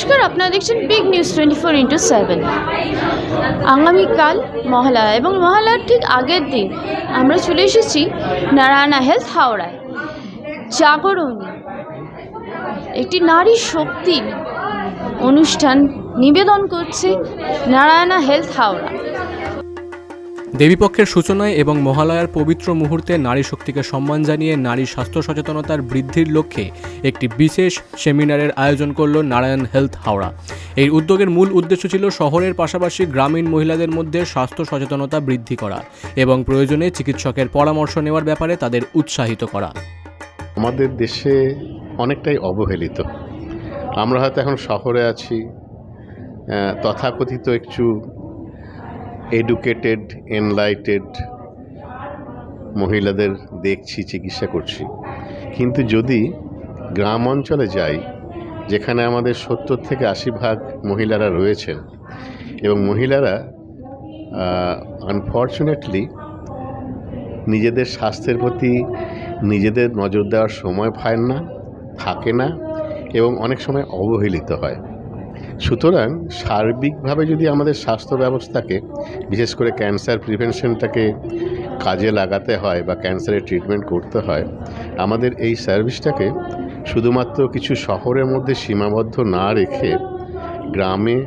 নমস্কার, আপনারা দেখছেন big news twenty four into seven আগামীকাল মহালয়া এবং মহালয়ার ঠিক আগের দিন আমরা চলে এসেছি নারায়ণা হেলথ হাওড়ায়। জাগরণী, একটি নারী শক্তির অনুষ্ঠান নিবেদন করছে নারায়ণা হেলথ হাওড়া। দেবীপক্ষের সূচনায় এবং মহালয়ার পবিত্র মুহূর্তে নারী শক্তিকে সম্মান জানিয়ে নারী স্বাস্থ্য সচেতনতার বৃদ্ধির লক্ষ্যে একটি বিশেষ সেমিনারের আয়োজন করল নারায়ণ হেলথ হাওড়া। এই উদ্যোগের মূল উদ্দেশ্য ছিল শহরের পাশাপাশি গ্রামীণ মহিলাদের মধ্যে স্বাস্থ্য সচেতনতা বৃদ্ধি করা এবং প্রয়োজনে চিকিৎসকের পরামর্শ নেওয়ার ব্যাপারে তাদের উৎসাহিত করা। আমাদের দেশে অনেকটাই অবহেলিত। আমরা হয়তো এখন শহরে আছি তথাকথিত একটু এডুকেটেড এনলাইটেড মহিলাদের দেখছি, চিকিৎসা করছি। কিন্তু যদি গ্রাম অঞ্চলে যাই, যেখানে আমাদের সত্তর থেকে আশি ভাগ মহিলারা রয়েছেন এবং মহিলারা আনফর্চুনেটলি নিজেদের স্বাস্থ্যের প্রতি নিজেদের নজর দেওয়ার সময় পায় না, থাকে না এবং অনেক সময় অবহেলিত হয়। সুতরাং সার্বিকভাবে যদি আমাদের স্বাস্থ্য ব্যবস্থাকে, বিশেষ করে ক্যান্সার প্রিভেনশনটাকে কাজে লাগাতে হয় বা ক্যান্সারের ট্রিটমেন্ট করতে হয়, আমাদের এই সার্ভিসটাকে শুধুমাত্র কিছু শহরের মধ্যে সীমাবদ্ধ না রেখে গ্রামে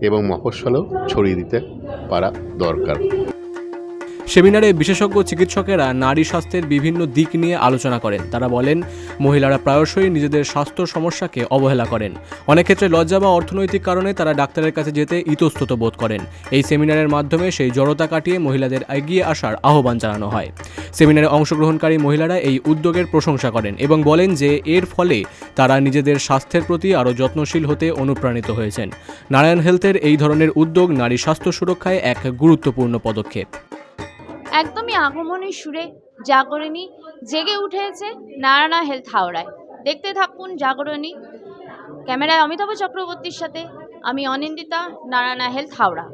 এবং মফস্বলেও ছড়িয়ে দিতে পারা দরকার। সেমিনারে বিশেষজ্ঞ চিকিৎসকেরা নারী স্বাস্থ্যের বিভিন্ন দিক নিয়ে আলোচনা করেন। তারা বলেন, মহিলারা প্রায়শই নিজেদের স্বাস্থ্য সমস্যাকে অবহেলা করেন। অনেক ক্ষেত্রে লজ্জা বা অর্থনৈতিক কারণে তারা ডাক্তারের কাছে যেতে ইতস্তত বোধ করেন। এই সেমিনারের মাধ্যমে সেই জড়তা কাটিয়ে মহিলাদের এগিয়ে আসার আহ্বান জানানো হয়। সেমিনারে অংশগ্রহণকারী মহিলারা এই উদ্যোগের প্রশংসা করেন এবং বলেন যে, এর ফলে তারা নিজেদের স্বাস্থ্যের প্রতি আরও যত্নশীল হতে অনুপ্রাণিত হয়েছেন। নারায়ণ হেলথের এই ধরনের উদ্যোগ নারী স্বাস্থ্য সুরক্ষায় এক গুরুত্বপূর্ণ পদক্ষেপ। একদমই আগমনের সুরে জাগরণী জেগে উঠেছে নারায়ণা হেলথ হাওড়ায়। দেখতে থাকুন জাগরণী। ক্যামেরায় অমিতাভ চক্রবর্তীর সাথে আমি অনিন্দিতা, নারায়ণা হেলথ হাওড়া।